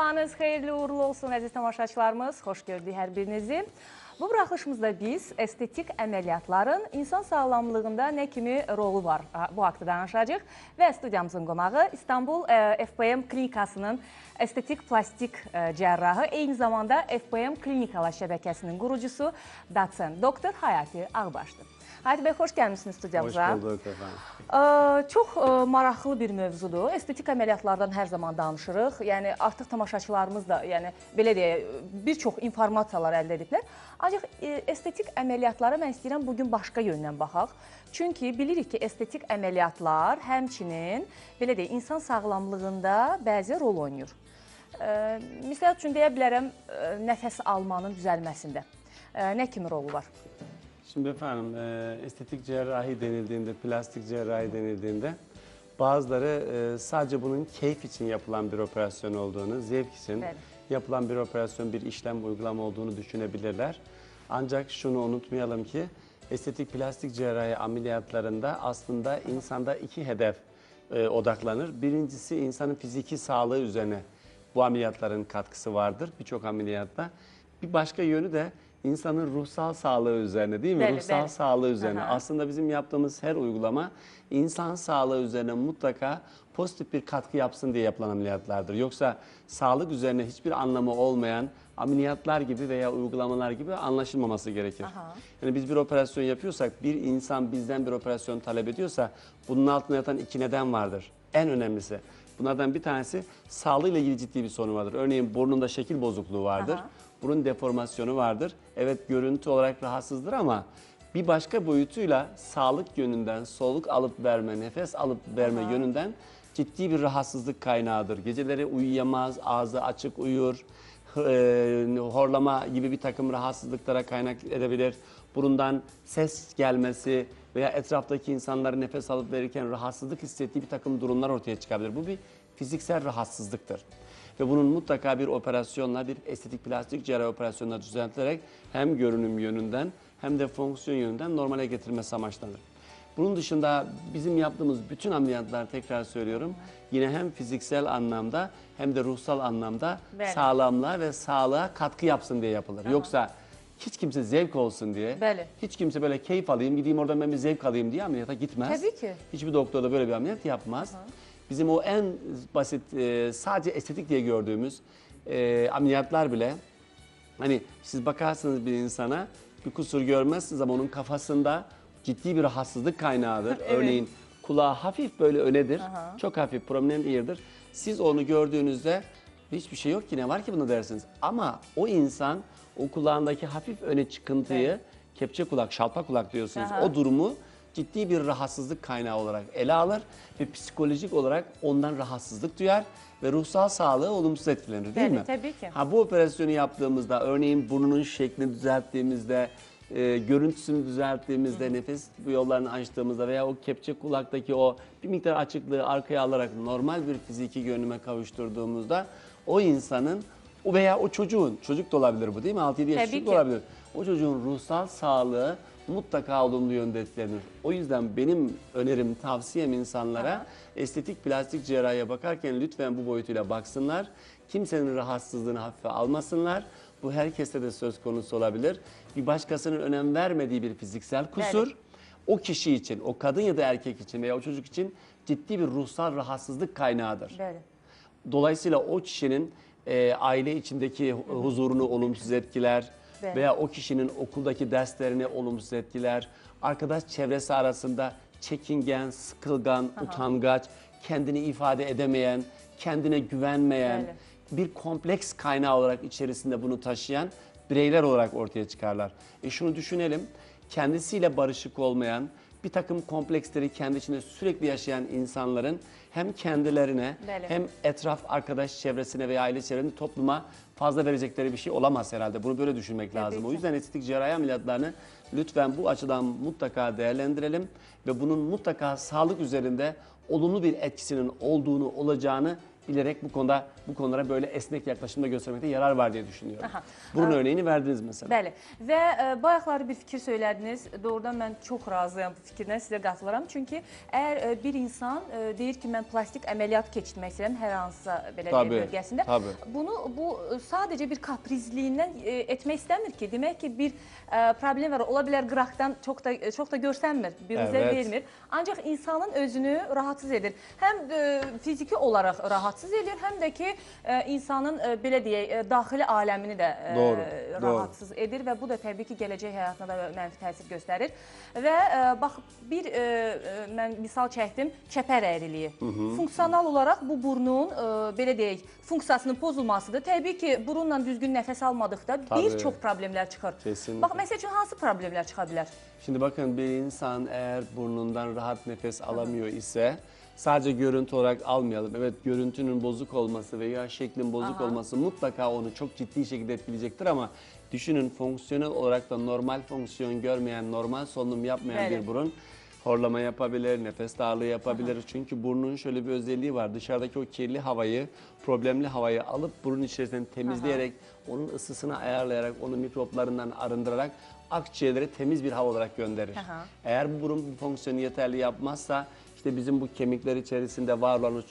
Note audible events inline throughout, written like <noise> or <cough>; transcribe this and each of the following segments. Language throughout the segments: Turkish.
Sabahınız xeyirli uğurlu olsun əziz tamaşaçılarımız. Xoş gördük hər birinizi. Bu buraxılışımızda biz estetik əməliyyatların insan sağlamlığında nə kimi rolu var bu haqda danışacağıq və studiyamızın qonağı İstanbul e, FPM klinikasının estetik plastik e, cərrahı, eyni zamanda FPM klinikalar şəbəkəsinin qurucusu doçent doktor Hayati Ağbaşdır. Hayati bəy, xoş gəlmisiniz Hoş studiyamıza. bulduk efendim. Ə, Çox maraqlı bir mövzudur. Estetik əməliyyatlardan hər zaman danışırıq. Yəni artıq tamaşaçılarımız da, yəni belə deyək, bir çox informasiyalar əldə ediblər. Ancaq estetik əməliyyatlara mən istəyirəm bu gün başqa yöndən baxaq. Çünki bilirik ki, estetik əməliyyatlar həmçinin belə deyək, insan sağlamlığında bəzi rol oynayır. Misal üçün deyə bilərəm, nəfəs almanın düzəlməsində nə kimi rolu var? Şimdi efendim e, estetik cerrahi denildiğinde, plastik cerrahi denildiğinde bazıları e, sadece bunun keyif için yapılan bir operasyon olduğunu, zevk için Evet. yapılan bir operasyon, bir işlem, uygulama olduğunu düşünebilirler. Ancak şunu unutmayalım ki estetik plastik cerrahi ameliyatlarında aslında insanda iki hedef e, odaklanır. Birincisi insanın fiziki sağlığı üzerine bu ameliyatların katkısı vardır birçok ameliyatta. Bir başka yönü de insanın ruhsal sağlığı üzerine değil mi? Belli, ruhsal belli. sağlığı üzerine. Aha. Aslında bizim yaptığımız her uygulama insan sağlığı üzerine mutlaka pozitif bir katkı yapsın diye yapılan ameliyatlardır. Yoksa sağlık üzerine hiçbir anlamı olmayan ameliyatlar gibi veya uygulamalar gibi anlaşılmaması gerekir. Aha. Yani biz bir operasyon yapıyorsak, bir insan bizden bir operasyon talep ediyorsa bunun altında yatan iki neden vardır. En önemlisi. Bunlardan bir tanesi sağlığıyla ilgili ciddi bir sorun vardır. Örneğin burnunda şekil bozukluğu vardır. Aha. Burun deformasyonu vardır. Evet görüntü olarak rahatsızdır ama bir başka boyutuyla sağlık yönünden, soluk alıp verme, nefes alıp verme Aha. yönünden ciddi bir rahatsızlık kaynağıdır. Geceleri uyuyamaz, ağzı açık uyur, e, horlama gibi bir takım rahatsızlıklara kaynak edebilir. Burundan ses gelmesi veya etraftaki insanların nefes alıp verirken rahatsızlık hissettiği bir takım durumlar ortaya çıkabilir. Bu bir fiziksel rahatsızlıktır. Ve bunun mutlaka bir operasyonla, bir estetik plastik cerrahi operasyonla düzeltilerek hem görünüm yönünden hem de fonksiyon yönünden normale getirilmesi amaçlanır. Bunun dışında bizim yaptığımız bütün ameliyatlar tekrar söylüyorum yine hem fiziksel anlamda hem de ruhsal anlamda Bəli. sağlamlığa ve sağlığa katkı yapsın diye yapılır. Yoksa hiç kimse zevk olsun diye, Bəli. hiç kimse böyle keyif alayım, gideyim oradan ben bir zevk alayım diye ameliyata gitmez. Tabii ki. Hiçbir doktor da böyle bir ameliyat yapmaz. Bizim o en basit, e, sadece estetik diye gördüğümüz e, ameliyatlar bile Hani siz bakarsınız bir insana bir kusur görmezsiniz ama onun kafasında ciddi bir rahatsızlık kaynağıdır. <laughs> Örneğin kulağı hafif böyle önedir. Aha. Çok hafif prominent ear'dır. Siz onu gördüğünüzde hiçbir şey yok ki ne var ki bunda dersiniz. Ama o insan o kulağındaki hafif öne çıkıntıyı Evet. kepçe kulak, şalpa kulak diyorsunuz. Aha. O durumu ciddi bir rahatsızlık kaynağı olarak ele alır ve psikolojik olarak ondan rahatsızlık duyar ve ruhsal sağlığı olumsuz etkilenir değil mi? təbii ki. Ha bu operasyonu yaptığımızda örneğin burnunun şeklini düzelttiğimizde, e, görüntüsünü düzelttiğimizde, nefes yollarını açtığımızda veya o kepçe kulaktaki o bir miktar açıklığı arkaya alarak normal bir fiziki görünüme kavuşturduğumuzda o insanın o veya o çocuğun, çocuk da olabilir bu değil mi? 6-7 yaş Tabii çocuk ki. da olabilir. O çocuğun ruhsal sağlığı mutlaka olumlu yönde etkilenir. O yüzden benim önerim, tavsiyem insanlara Aha. estetik plastik cerrahiye bakarken lütfen bu boyutuyla baksınlar. Kimsenin rahatsızlığını hafife almasınlar. Bu herkeste de söz konusu olabilir. Bir başkasının önem vermediği bir fiziksel kusur Evet. o kişi için, o kadın ya da erkek için veya o çocuk için ciddi bir ruhsal rahatsızlık kaynağıdır. Bəli. Dolayısıyla o kişinin e, aile içindeki hu- huzurunu olumsuz etkiler Evet. veya o kişinin okuldaki derslerini olumsuz etkiler. Arkadaş çevresi arasında çekingen, sıkılgan, utangaç, kendini ifade edemeyen, kendine güvenmeyen, Öyle. bir kompleks kaynağı olarak içerisinde bunu taşıyan bireyler olarak ortaya çıkarlar. E şunu düşünelim, kendisiyle barışık olmayan, bir takım kompleksleri kendi içinde sürekli yaşayan insanların hem kendilerine Bəli. hem etraf arkadaş çevresine veya aile çevresine topluma fazla verecekleri bir şey olamaz herhalde. Bunu böyle düşünmek lazım. O ki. yüzden estetik cerrahi ameliyatlarını lütfen bu açıdan mutlaka değerlendirelim ve bunun mutlaka sağlık üzerinde olumlu bir etkisinin olduğunu olacağını bilerek bu konuda bu konulara böyle esnek yaklaşımda göstermekte yarar var diye düşünüyorum. Aha. Bunun örneğini verdiniz mesela. Bəli. Və e, bayaqları bir fikir söylədiniz. Doğrudan mən çox razıyam bu fikirdən, sizə qatılıram. Çünki əgər e, bir insan e, deyir ki, mən plastik əməliyyat keçirmək istəyirəm hər hansısa belə Tabii, deyək bölgəsində. tabii. Bunu bu e, sadəcə bir kaprizliyindən e, etmək istəmir ki, demək ki, bir e, problem var. Ola bilər qıraqdan çox da çox da görsənmir, biruzə Evet. vermir. Ancaq insanın özünü rahatsız edir. Həm e, fiziki olaraq rahatsız edir, həm də ki, e, insanın e, belə deyək, e, daxili aləmini də Doğru, doğru. rahatsız edir və bu da təbii ki, gələcək həyatına da mənfi təsir göstərir. Və bax bir mən misal çəkdim, çəpər əyriliyi. Funksional olaraq bu burnun belə deyək, funksiyasının pozulmasıdır. Təbii ki, burunla düzgün nəfəs almadıqda bir çox problemlər çıxır. Kesinlikle. Bax məsəl üçün hansı problemlər çıxa bilər? Şimdi bakın bir insan eğer burnundan rahat nefes alamıyor ise sadece görüntü olarak almayalım. Evet görüntünün bozuk olması veya şeklin bozuk Aha. olması mutlaka onu çok ciddi şekilde etkileyecektir ama düşünün fonksiyonel olarak da normal fonksiyon görmeyen, normal solunum yapmayan Evet. bir burun horlama yapabilir, nefes darlığı yapabilir. Çünkü burnun şöyle bir özelliği var. Dışarıdaki o kirli havayı, problemli havayı alıp burun içerisinden temizleyerek, onun ısısını ayarlayarak, onu mikroplarından arındırarak akciğerlere temiz bir hava olarak gönderir. Aha. Eğer bu burun bu fonksiyonu yeterli yapmazsa işte bizim bu kemikler içerisinde var olan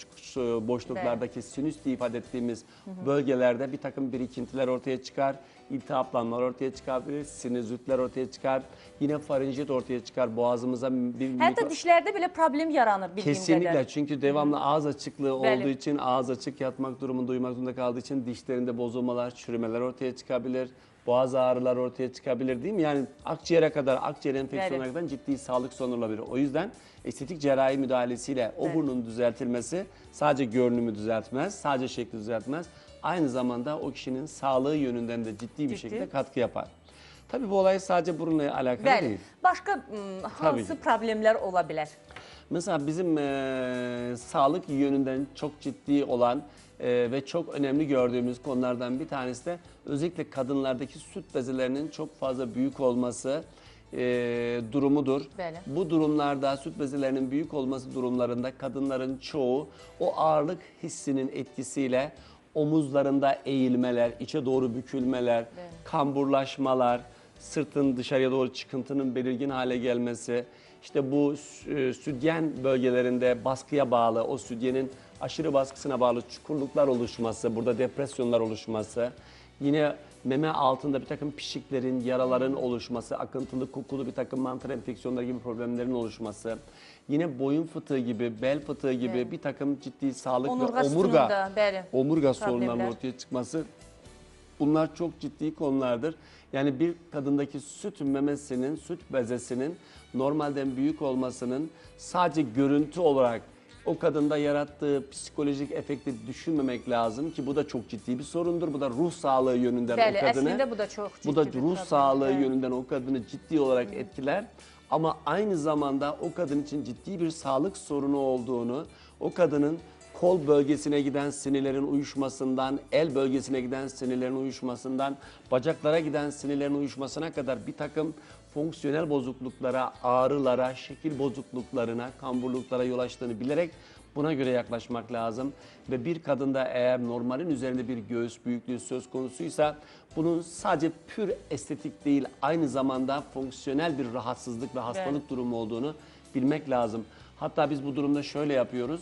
boşluklardaki sinüs diye ifade ettiğimiz bölgelerde bir takım birikintiler ortaya çıkar. iltihaplanmalar ortaya çıkabilir, sinüzitler ortaya çıkar. Yine farinjit ortaya çıkar. Boğazımıza bir Hətta mikro- dişlərdə belə problem yaranır bildiyim Kesinlikle qədər. çünkü devamlı ağız açıklığı Bəli. olduğu için ağız açık yatmak durumunda uyumak zorunda kaldığı için dişlerinde bozulmalar, çürümeler ortaya çıkabilir. Boğaz ağrılar ortaya çıkabilir değil mi? Yani akciğere kadar, akciğer enfeksiyonuna kadar ciddi sağlık sorunu olabilir. O yüzden estetik cerrahi müdahalesiyle o Evet. burnun düzeltilmesi sadece görünümü düzeltmez, sadece şekli düzeltmez. Aynı zamanda o kişinin sağlığı yönünden de ciddi bir Ciddi. şekilde katkı yapar. Tabii bu olay sadece burunla alakalı Bəli. değil. Başqa m, hansı ki. problemlər ola bilər? Mesela bizim eee, sağlık yönünden çok ciddi olan eee, ve çok önemli gördüğümüz konulardan bir tanesi de özellikle kadınlardaki süt bezelerinin çok fazla büyük olması eee, durumudur. Bəli. Bu durumlarda süt bezelerinin büyük olması durumlarında kadınların çoğu o ağırlık hissinin etkisiyle omuzlarında eğilmeler, içe doğru bükülmeler, kamburlaşmalar, sırtın dışarıya doğru çıkıntının belirgin hale gelmesi, işte bu sü- südyen bölgelerinde baskıya bağlı, o südyenin aşırı baskısına bağlı çukurluklar oluşması, burada depresyonlar oluşması, yine meme altında bir takım pişiklerin, yaraların oluşması, akıntılı, kokulu bir takım mantar enfeksiyonları gibi problemlerin oluşması, yine boyun fıtığı gibi, bel fıtığı gibi Evet. bir takım ciddi sağlık ve omurga, omurga sorunlarının problemler. ortaya çıkması bunlar çok ciddi konulardır. Yani bir kadındaki süt memesinin, süt bezesinin normalden büyük olmasının sadece görüntü olarak o kadında yarattığı psikolojik efekti düşünmemek lazım ki bu da çok ciddi bir sorundur. Bu da ruh sağlığı yönünden Bəli, o kadını əslində bu da çox ciddi bu da bir ruh problem. sağlığı Evet. yönünden o kadını ciddi olarak etkiler. Ama aynı zamanda o kadın için ciddi bir sağlık sorunu olduğunu, o kadının kol bölgesine giden sinirlerin uyuşmasından, el bölgesine giden sinirlerin uyuşmasından, bacaklara giden sinirlerin uyuşmasına kadar bir takım fonksiyonel bozukluklara, ağrılara, şekil bozukluklarına, kamburluklara yol açtığını bilerek Buna göre yaklaşmak lazım ve bir kadında eğer normalin üzerinde bir göğüs büyüklüğü söz konusuysa bunun sadece pür estetik değil aynı zamanda fonksiyonel bir rahatsızlık ve hastalık durumu olduğunu bilmek lazım. Hatta biz bu durumda şöyle yapıyoruz.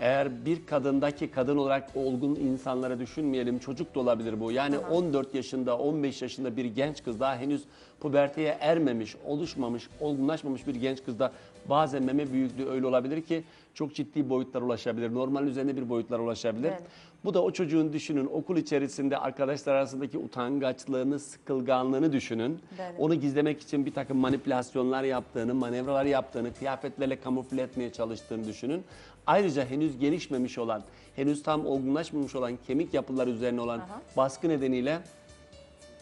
Eğer bir kadındaki kadın olarak olgun insanlara düşünmeyelim çocuk da olabilir bu. Yani 14 yaşında 15 yaşında bir genç kız daha henüz puberteye ermemiş, oluşmamış, olgunlaşmamış bir genç kızda bazen meme büyüklüğü öyle olabilir ki çok ciddi boyutlara ulaşabilir. Normal üzerinde bir boyutlara ulaşabilir. Evet. Bu da o çocuğun düşünün okul içerisinde arkadaşlar arasındaki utangaçlığını, sıkılganlığını düşünün. Evet. Onu gizlemek için bir takım manipülasyonlar yaptığını, manevralar yaptığını, kıyafetlerle kamufle etmeye çalıştığını düşünün. Ayrıca henüz gelişmemiş olan, henüz tam olgunlaşmamış olan kemik yapıları üzerine olan baskı nedeniyle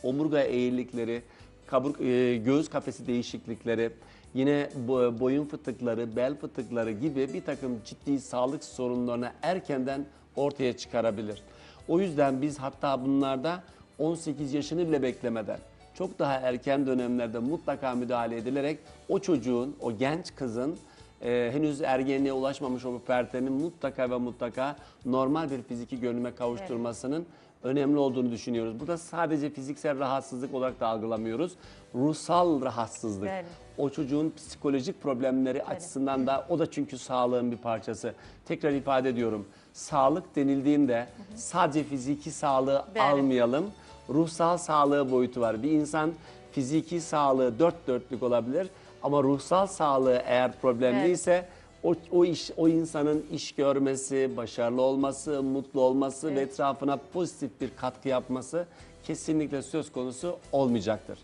omurga eğrilikleri, kabur, e, göğüs kafesi değişiklikleri, yine bo- boyun fıtıkları, bel fıtıkları gibi bir takım ciddi sağlık sorunlarını erkenden ortaya çıkarabilir. O yüzden biz hatta bunlarda 18 yaşını bile beklemeden çok daha erken dönemlerde mutlaka müdahale edilerek o çocuğun, o genç kızın e, henüz ergenliğe ulaşmamış o pubertenin mutlaka ve mutlaka normal bir fiziki görünüme kavuşturmasının önemli olduğunu düşünüyoruz. Burada sadece fiziksel rahatsızlık olarak da algılamıyoruz. Ruhsal rahatsızlık. Bəli. O çocuğun psikolojik problemleri açısından da o da çünkü sağlığın bir parçası. Tekrar ifade ediyorum. Sağlık denildiğinde sadece fiziki sağlığı Bəli. almayalım. Ruhsal sağlığı boyutu var. Bir insan fiziki sağlığı dört dörtlük olabilir ama ruhsal sağlığı eğer problemliyse o, o iş o insanın iş görmesi, başarılı olması, mutlu olması ve etrafına pozitif bir katkı yapması kesinlikle söz konusu olmayacaktır.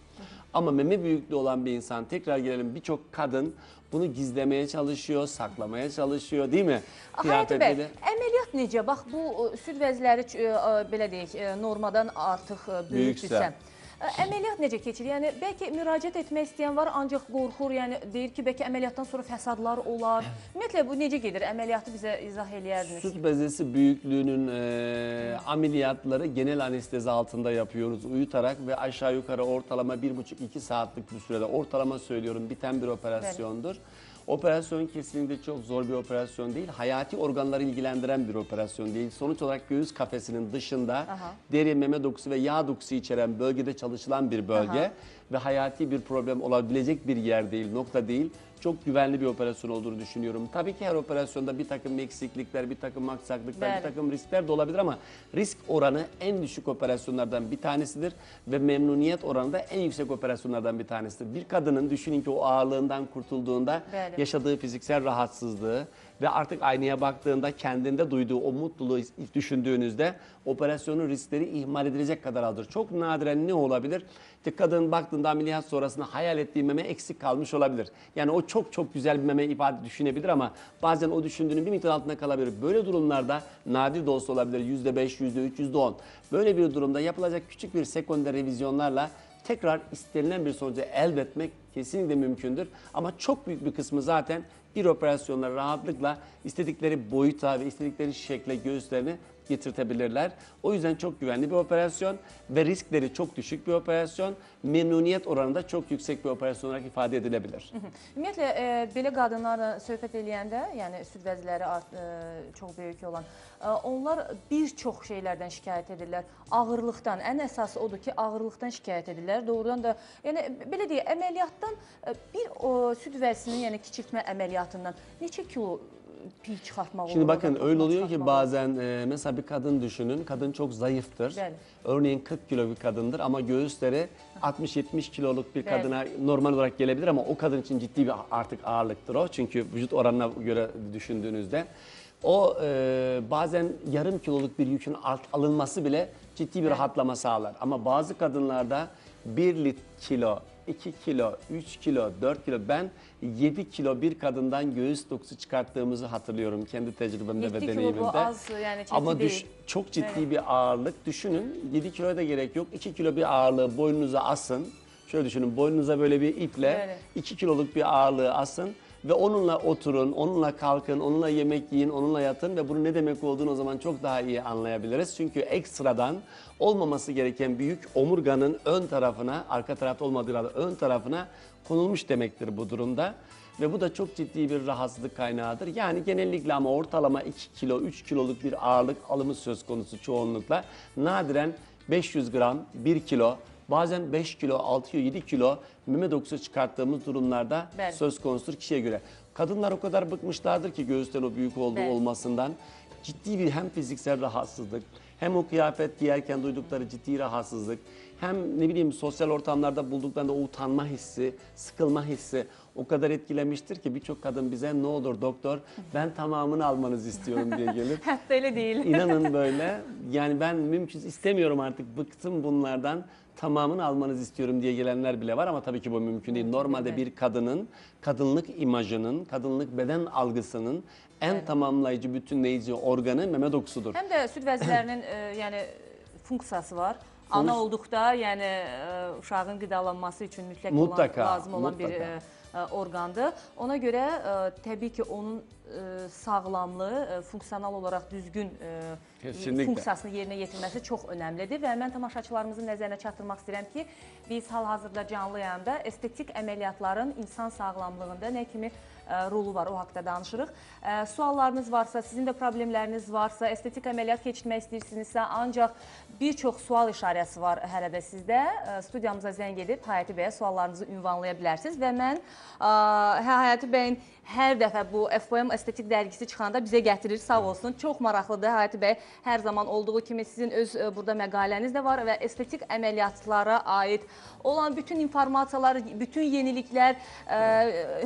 Ama meme büyüklüğü olan bir insan tekrar gelelim birçok kadın bunu gizlemeye çalışıyor, saklamaya çalışıyor değil mi? Hayati bəy, əməliyyat necə? Bax bu e, süd vəzləri e, e, belə deyək, normadan artıq böyükdürsə. Əməliyyat necə keçir? Yəni bəlkə müraciət etmək istəyən var, ancaq qorxur, yəni deyir ki, bəlkə əməliyyatdan sonra fəsadlar olar. Ümumiyyətlə bu necə gedir? Əməliyyatı bizə izah eləyərdiniz. Süt bezesi büyüklüğünün e, ameliyatları genel anestezi altında yapıyoruz uyutarak ve aşağı yukarı ortalama 1,5-2 saatlik bir sürede ortalama söylüyorum biten bir operasyondur. Operasyon kesinlikle çok zor bir operasyon değil. Hayati organları ilgilendiren bir operasyon değil. Sonuç olarak göğüs kafesinin dışında Aha. deri, meme dokusu ve yağ dokusu içeren bölgede çalışılan bir bölge Aha. Ve hayati bir problem olabilecek bir yer değil, nokta değil. Çok güvenli bir operasyon olduğunu düşünüyorum. Tabii ki her operasyonda bir takım eksiklikler, bir takım aksaklıklar, Evet. bir takım riskler de olabilir ama risk oranı en düşük operasyonlardan bir tanesidir ve memnuniyet oranı da en yüksek operasyonlardan bir tanesidir. Bir kadının düşünün ki o ağırlığından kurtulduğunda Evet. yaşadığı fiziksel rahatsızlığı ve artık aynaya baktığında kendinde duyduğu o mutluluğu düşündüğünüzde operasyonun riskleri ihmal edilecek kadar azdır. Çok nadiren ne olabilir? İşte kadın baktığında ameliyat sonrasında hayal ettiği meme eksik kalmış olabilir. Yani o çok çok güzel bir meme ifade düşünebilir ama bazen o düşündüğünün bir miktar altında kalabilir. Böyle durumlarda nadir de olsa olabilir. %5, %3, %10. Böyle bir durumda yapılacak küçük bir sekonder revizyonlarla tekrar istenilen bir sonucu elde etmek kesinlikle mümkündür. Ama çok büyük bir kısmı zaten bir operasyonla rahatlıkla istedikleri boyuta ve istedikleri şekle göğüslerini getirtebilirler. O yüzden çok güvenli bir operasyon ve riskleri çok düşük bir operasyon. Memnuniyet oranı da çok yüksek bir operasyon olarak ifade edilebilir. Ümumiyyətlə e, belə qadınlarla söhbət eləyəndə, yəni süd vəzləri art, e, çox böyük olan, e, onlar bir çox şeylərdən şikayət edirlər. Ağırlıqdan, ən əsası odur ki, ağırlıqdan şikayət edirlər. Doğrudan da, yəni belə deyək, əməliyyatdan e, bir o süd vəzinin, yəni kiçiltmə əməliyyatından neçə kilo piy çıxartmaq olur? Şimdi bakın öyle oluyor ki çıxartmaq olur? bazen e, mesela bir kadın düşünün. Kadın çok zayıftır. Bəli. Örneğin 40 kilo bir kadındır ama göğüsleri 60-70 kiloluk bir Bəli. kadına normal olarak gelebilir ama o kadın için ciddi bir artık ağırlıktır o. Çünkü vücut oranına göre düşündüğünüzde o e, bazen yarım kiloluk bir yükün alt alınması bile ciddi bir rahatlama sağlar. Ama bazı kadınlarda 1 lit kilo, 2 kilo, 3 kilo, 4 kilo ben 7 kilo bir kadından göğüs dokusu çıkarttığımızı hatırlıyorum kendi tecrübemde 7 ve kilo bu deneyimimde. az, yani ciddi Ama düş, değil. çok ciddi Evet. bir ağırlık düşünün. 7 kiloya da gerek yok. 2 kilo bir ağırlığı boynunuza asın. Şöyle düşünün boynunuza böyle bir iple Evet. 2 kiloluk bir ağırlığı asın ve onunla oturun, onunla kalkın, onunla yemek yiyin, onunla yatın ve bunun ne demek olduğunu o zaman çok daha iyi anlayabiliriz. Çünkü ekstradan olmaması gereken büyük omurganın ön tarafına, arka tarafta olmadığı halde ön tarafına konulmuş demektir bu durumda. Ve bu da çok ciddi bir rahatsızlık kaynağıdır. Yani genellikle ama ortalama 2 kilo, 3 kiloluk bir ağırlık alımı söz konusu çoğunlukla. Nadiren 500 gram, 1 kilo, bazen 5 kilo, 6 kilo, 7 kilo meme dokusu çıkarttığımız durumlarda Bəli. söz konusudur kişiye göre. Kadınlar o kadar bıkmışlardır ki göğüsten o büyük olduğu Bəli. olmasından ciddi bir hem fiziksel rahatsızlık hem o kıyafet giyerken duydukları ciddi rahatsızlık hem ne bileyim sosyal ortamlarda bulduklarında o utanma hissi, sıkılma hissi o kadar etkilemiştir ki birçok kadın bize ne olur doktor ben tamamını almanızı istiyorum diye gelir. <laughs> Hətta elə deyil. <laughs> İnanın böyle yani ben mümkün istemiyorum artık bıktım bunlardan tamamını almanızı istiyorum diye gelenler bile var ama tabii ki bu mümkün değil. Normalde bir kadının kadınlık imajının, kadınlık beden algısının en tamamlayıcı, bütünleyici organı meme dokusudur. Həm də süd vəzlərinin <clears throat> e, yəni funksiyası var. Ana olduqda, yəni e, uşağın qidalanması üçün mütləq Mutlaka, olan, lazım olan bir mutlaka. e, e, orqandır. Ona görə e, təbii ki, onun e, sağlamlığı, e, funksional olaraq düzgün e, Kesinlikle. funksiyasını yerinə yetirməsi çox önəmlidir və mən tamaşaçılarımızın nəzərinə çatdırmaq istəyirəm ki, biz hal-hazırda canlı yayımda estetik əməliyyatların insan sağlamlığında nə kimi rolu var, o haqqda danışırıq. Suallarınız varsa, sizin də problemləriniz varsa, estetik əməliyyat keçirmək istəyirsinizsə, ancaq bir çox sual işarəsi var hələ də sizdə. Studiyamıza zəng edib Hayati bəyə suallarınızı ünvanlaya bilərsiniz və mən Hə- Hayati bəyin hər dəfə bu FOM estetik dərgisi çıxanda bizə gətirir. Sağ olsun. Çox maraqlıdır Hayati bəy. Hər zaman olduğu kimi sizin öz ə, burada məqaləniz də var və estetik əməliyyatlara aid olan bütün informasiyalar, bütün yeniliklər, ə,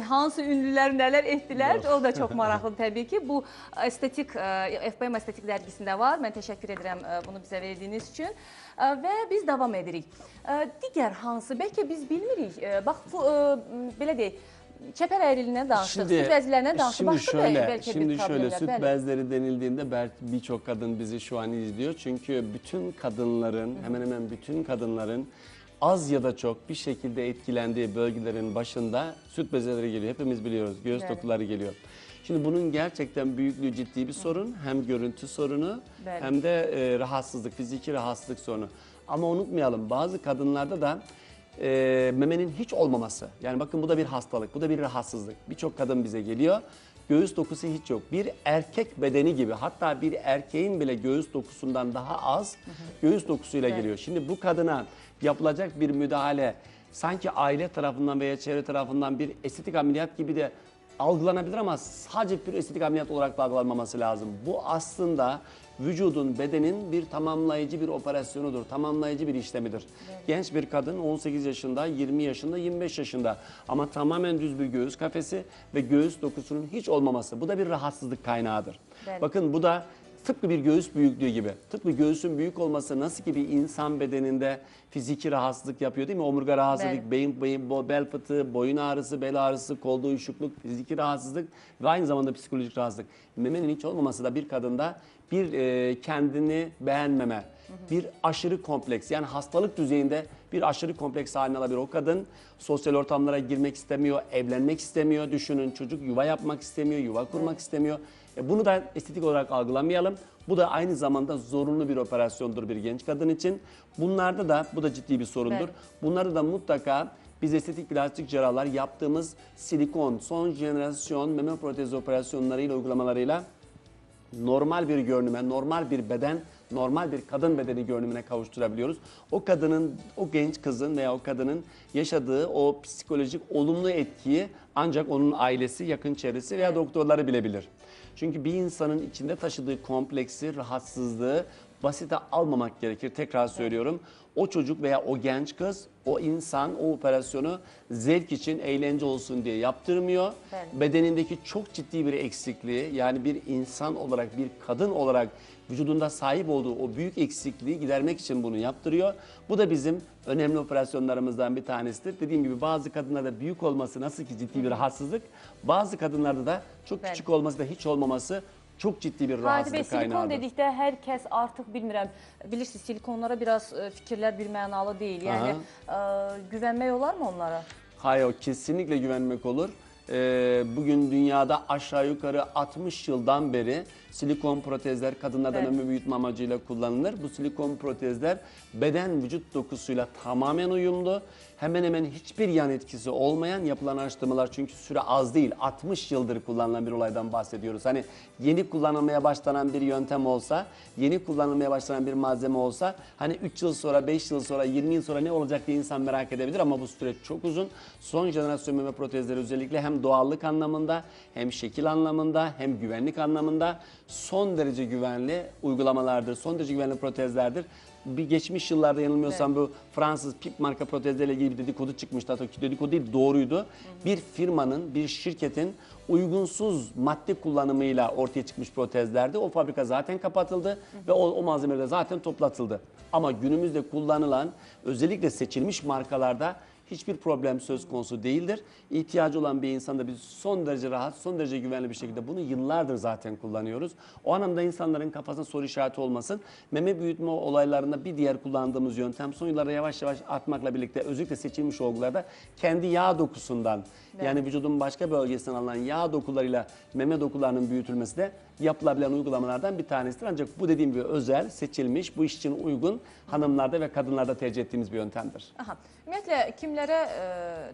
hansı ünlülər nələr etdilər, o da çox <laughs> maraqlıdır təbii ki. Bu estetik ə, FBM estetik dərgisində var. Mən təşəkkür edirəm ə, bunu bizə verdiyiniz üçün. Və biz davam edirik. Digər hansı, bəlkə biz bilmirik. Bax, bu, belə deyək, çəpər əyriliğindən danışdıq, süd bezlərindən danışdıq. Şimdi Başqa da şöyle, bəlkə şimdi bir şöyle süt Bəli. bezleri denildiğinde belki birçok kadın bizi şu an izliyor. Çünkü bütün kadınların, hemen hemen bütün kadınların az ya da çok bir şekilde etkilendiği bölgelerin başında süt bezeleri geliyor. Hepimiz biliyoruz. Göğüs Evet. dokuları geliyor. Şimdi bunun gerçekten büyüklüğü ciddi bir sorun. Hem görüntü sorunu Evet. hem de e, rahatsızlık, fiziki rahatsızlık sorunu. Ama unutmayalım bazı kadınlarda da e, memenin hiç olmaması. Yani bakın bu da bir hastalık, bu da bir rahatsızlık. Birçok kadın bize geliyor. Göğüs dokusu hiç yok. Bir erkek bedeni gibi hatta bir erkeğin bile göğüs dokusundan daha az göğüs dokusuyla Evet. geliyor. Şimdi bu kadına yapılacak bir müdahale sanki aile tarafından veya çevre tarafından bir estetik ameliyat gibi de algılanabilir ama sadece bir estetik ameliyat olarak da algılanmaması lazım. Bu aslında vücudun, bedenin bir tamamlayıcı bir operasyonudur, tamamlayıcı bir işlemidir. Genç bir kadın 18 yaşında, 20 yaşında, 25 yaşında ama tamamen düz bir göğüs kafesi ve göğüs dokusunun hiç olmaması. Bu da bir rahatsızlık kaynağıdır. Evet. Bakın bu da tıpkı bir göğüs büyüklüğü gibi. Tıpkı göğsün büyük olması nasıl ki bir insan bedeninde fiziki rahatsızlık yapıyor değil mi? Omurga rahatsızlık, beyin, beyin, bel fıtığı, boyun ağrısı, bel ağrısı, kolda uyuşukluk, fiziki rahatsızlık ve aynı zamanda psikolojik rahatsızlık. Memenin hiç olmaması da bir kadında bir e, kendini beğenmeme, bir aşırı kompleks yani hastalık düzeyinde bir aşırı kompleks haline alabilir. O kadın sosyal ortamlara girmek istemiyor, evlenmek istemiyor, düşünün çocuk yuva yapmak istemiyor, yuva kurmak istemiyor. E, bunu da estetik olarak algılamayalım. Bu da aynı zamanda zorunlu bir operasyondur bir genç kadın için. Bunlarda da bu da ciddi bir sorundur. Evet. Bunlarda da mutlaka biz estetik plastik cerrahlar yaptığımız silikon, son jenerasyon meme protezi operasyonlarıyla, uygulamalarıyla normal bir görünüme, normal bir beden, normal bir kadın bedeni görünümüne kavuşturabiliyoruz. O kadının, o genç kızın veya o kadının yaşadığı o psikolojik olumlu etkiyi ancak onun ailesi, yakın çevresi veya doktorları bilebilir. Çünkü bir insanın içinde taşıdığı kompleksi, rahatsızlığı basite almamak gerekir. Tekrar söylüyorum. O çocuk veya o genç kız, o insan o operasyonu zevk için, eğlence olsun diye yaptırmıyor. Evet. Bedenindeki çok ciddi bir eksikliği yani bir insan olarak, bir kadın olarak vücudunda sahip olduğu o büyük eksikliği gidermek için bunu yaptırıyor. Bu da bizim önemli operasyonlarımızdan bir tanesidir. Dediğim gibi bazı kadınlarda büyük olması nasıl ki ciddi bir rahatsızlık, bazı kadınlarda da çok Evet. küçük olması da hiç olmaması çok ciddi bir Hadi Bey, rahatsızlık silikon kaynağıdır. dedikdə hər kəs artıq bilmirəm, bilirsiniz silikonlara biraz ə, fikirlər bir mənalı deyil. Yəni ə, güvənmək olarmı onlara? Hayır o kesinlikle güvenmek olur. Ee, bugün dünyada aşağı yukarı 60 yıldan beri silikon protezler kadınlarda Evet. meme büyütme amacıyla kullanılır. Bu silikon protezler beden vücut dokusuyla tamamen uyumlu. Hemen hemen hiçbir yan etkisi olmayan yapılan araştırmalar çünkü süre az değil 60 yıldır kullanılan bir olaydan bahsediyoruz. Hani yeni kullanılmaya başlanan bir yöntem olsa, yeni kullanılmaya başlanan bir malzeme olsa hani 3 yıl sonra, 5 yıl sonra, 20 yıl sonra ne olacak diye insan merak edebilir ama bu süreç çok uzun. Son jenerasyon meme protezleri özellikle hem doğallık anlamında, hem şekil anlamında, hem güvenlik anlamında son derece güvenli uygulamalardır, son derece güvenli protezlerdir. Bir geçmiş yıllarda yanılmıyorsam bu Fransız Pip marka protezlerle ilgili bir dedikodu çıkmıştı. Hatta dedikodu değil doğruydu. Bir firmanın, bir şirketin uygunsuz madde kullanımıyla ortaya çıkmış protezlerdi. O fabrika zaten kapatıldı ve o, o malzemeler de zaten toplatıldı. Ama günümüzde kullanılan özellikle seçilmiş markalarda hiçbir problem söz konusu değildir. İhtiyacı olan bir insanda biz son derece rahat, son derece güvenli bir şekilde bunu yıllardır zaten kullanıyoruz. O anlamda insanların kafasına soru işareti olmasın. Meme büyütme olaylarında bir diğer kullandığımız yöntem son yıllarda yavaş yavaş artmakla birlikte özellikle seçilmiş olgularda kendi yağ dokusundan yani vücudun başka bölgesinden alınan yağ dokularıyla meme dokularının büyütülmesi de yapılabilen uygulamalardan bir tanesidir. Ancak bu dediğim gibi özel, seçilmiş, bu iş için uygun hanımlarda ve kadınlarda tercih ettiğimiz bir yöntemdir. Aha. Ümumiyyətlə kimlərə ə,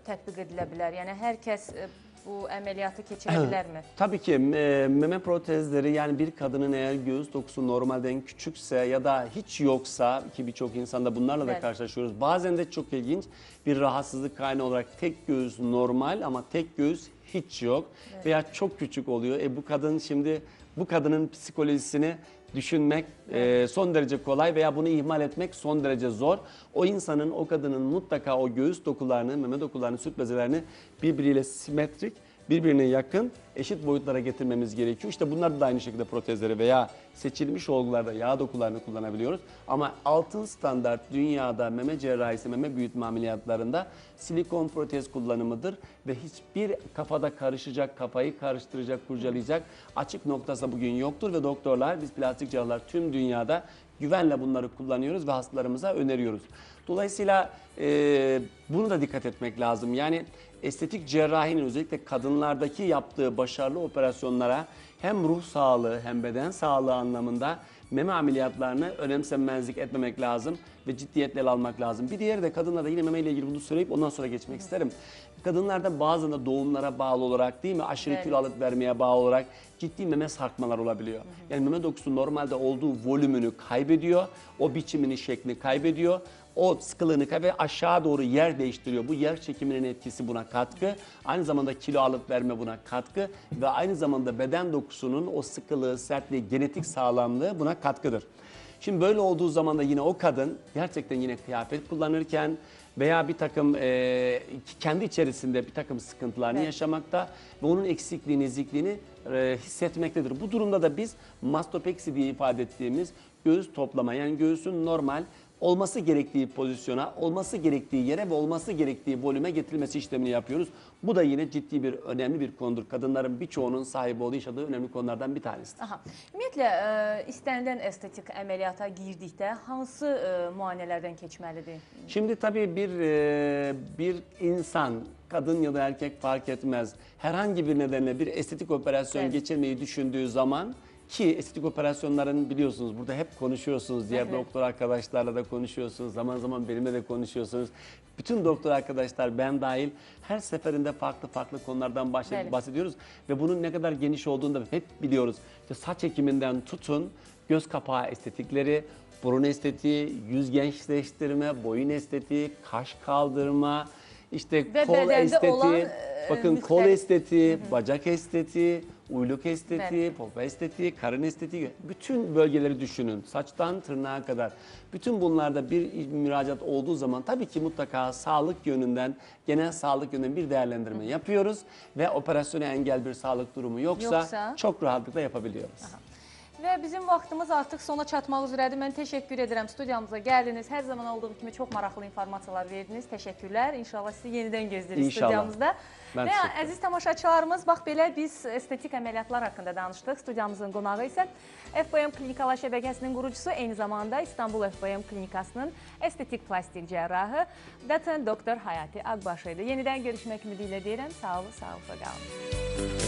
tətbiq edilə bilər? Yəni hər kəs ə, bu əməliyyatı keçirə bilərmi? Tabii ki e, meme protezleri yani bir kadının eğer göğüs dokusu normalden küçükse ya da hiç yoksa ki birçok insanda bunlarla da Evet. karşılaşıyoruz. Bazen de çok ilginç bir rahatsızlık kaynağı olarak tek göğüs normal ama tek göğüs hiç yok veya çok küçük oluyor. E bu kadın şimdi bu kadının psikolojisini düşünmek e, son derece kolay veya bunu ihmal etmek son derece zor. O insanın, o kadının mutlaka o göğüs dokularını, meme dokularını, süt bezelerini birbiriyle simetrik birbirine yakın eşit boyutlara getirmemiz gerekiyor. İşte bunlar da aynı şekilde protezleri veya seçilmiş olgularda yağ dokularını kullanabiliyoruz. Ama altın standart dünyada meme cerrahisi, meme büyütme ameliyatlarında silikon protez kullanımıdır ve hiçbir kafada karışacak, kafayı karıştıracak, kurcalayacak açık noktası bugün yoktur ve doktorlar, biz plastik cerrahlar tüm dünyada güvenle bunları kullanıyoruz ve hastalarımıza öneriyoruz. Dolayısıyla e, bunu da dikkat etmek lazım. Yani estetik cerrahinin özellikle kadınlardaki yaptığı başarılı operasyonlara hem ruh sağlığı hem beden sağlığı anlamında meme ameliyatlarını önemsemezlik etmemek lazım ve ciddiyetle almak lazım. Bir diğeri de kadınlarda yine meme ile ilgili bunu söyleyip ondan sonra geçmek isterim. Kadınlarda bazen de doğumlara bağlı olarak değil mi aşırı Evet. kilo alıp vermeye bağlı olarak ciddi meme sarkmalar olabiliyor. Yani meme dokusu normalde olduğu volümünü kaybediyor, o biçimini, şeklini kaybediyor. O sıkılığını ve aşağı doğru yer değiştiriyor. Bu yer çekiminin etkisi buna katkı. Aynı zamanda kilo alıp verme buna katkı. Ve aynı zamanda beden dokusunun o sıkılığı, sertliği, genetik sağlamlığı buna katkıdır. Şimdi böyle olduğu zaman da yine o kadın gerçekten yine kıyafet kullanırken veya bir takım e, kendi içerisinde bir takım sıkıntılarını Evet. yaşamakta ve onun eksikliğini, ezikliğini e, hissetmektedir. Bu durumda da biz mastopeksi diye ifade ettiğimiz göğüs toplama yani göğsün normal olması gerektiği pozisyona, olması gerektiği yere ve olması gerektiği volüme getirilmesi işlemini yapıyoruz. Bu da yine ciddi bir önemli bir konudur. Kadınların birçoğunun sahip olduğu yaşadığı önemli konulardan bir tanesidir. Aha. Ümumiyyətlə ə, istənilən estetik əməliyyata girdikdə hansı ə, müayinələrdən keçməlidir? Şimdi tabii bir e, bir insan kadın ya da erkek fark etmez herhangi bir nedenle bir estetik operasyon Evet. geçirmeyi düşündüğü zaman ki estetik operasyonların biliyorsunuz burada hep konuşuyorsunuz diğer Evet. doktor arkadaşlarla da konuşuyorsunuz zaman zaman benimle de konuşuyorsunuz. Bütün doktor arkadaşlar ben dahil her seferinde farklı farklı konulardan bahsed- Evet. bahsediyoruz ve bunun ne kadar geniş olduğunu da hep biliyoruz. İşte saç ekiminden tutun göz kapağı estetikleri, burun estetiği, yüz gençleştirme, boyun estetiği, kaş kaldırma, işte Ve kol bedende estetiği, olan, e, bakın kol müxtəlif- estetiği, bacak estetiği, uyluk estetiği, popo estetiği, karın estetiği, bütün bölgeleri düşünün. Saçtan tırnağa kadar. Bütün bunlarda bir müracaat olduğu zaman tabii ki mutlaka sağlık yönünden, genel sağlık yönünden bir değerlendirme yapıyoruz ve operasyona engel bir sağlık durumu yoksa, Yoksa? çok rahatlıkla yapabiliyoruz. Və bizim vaxtımız artıq sona çatmaq üzrədir. Mən təşəkkür edirəm studiyamıza gəldiniz. Hər zaman olduğu kimi çox maraqlı informasiyalar verdiniz. Təşəkkürlər. İnşallah sizi yenidən gözləyirik İnşallah. Mən Və əziz tamaşaçılarımız, bax belə biz estetik əməliyyatlar haqqında danışdıq. Studiyamızın qonağı isə FBM Klinikalar şəbəkəsinin qurucusu, eyni zamanda İstanbul FBM Klinikasının estetik plastik cərrahı doçent doktor Hayati Ağbaşı idi. Yenidən görüşmək ümidi ilə deyirəm. Sağ olun, sağlıqla qalın.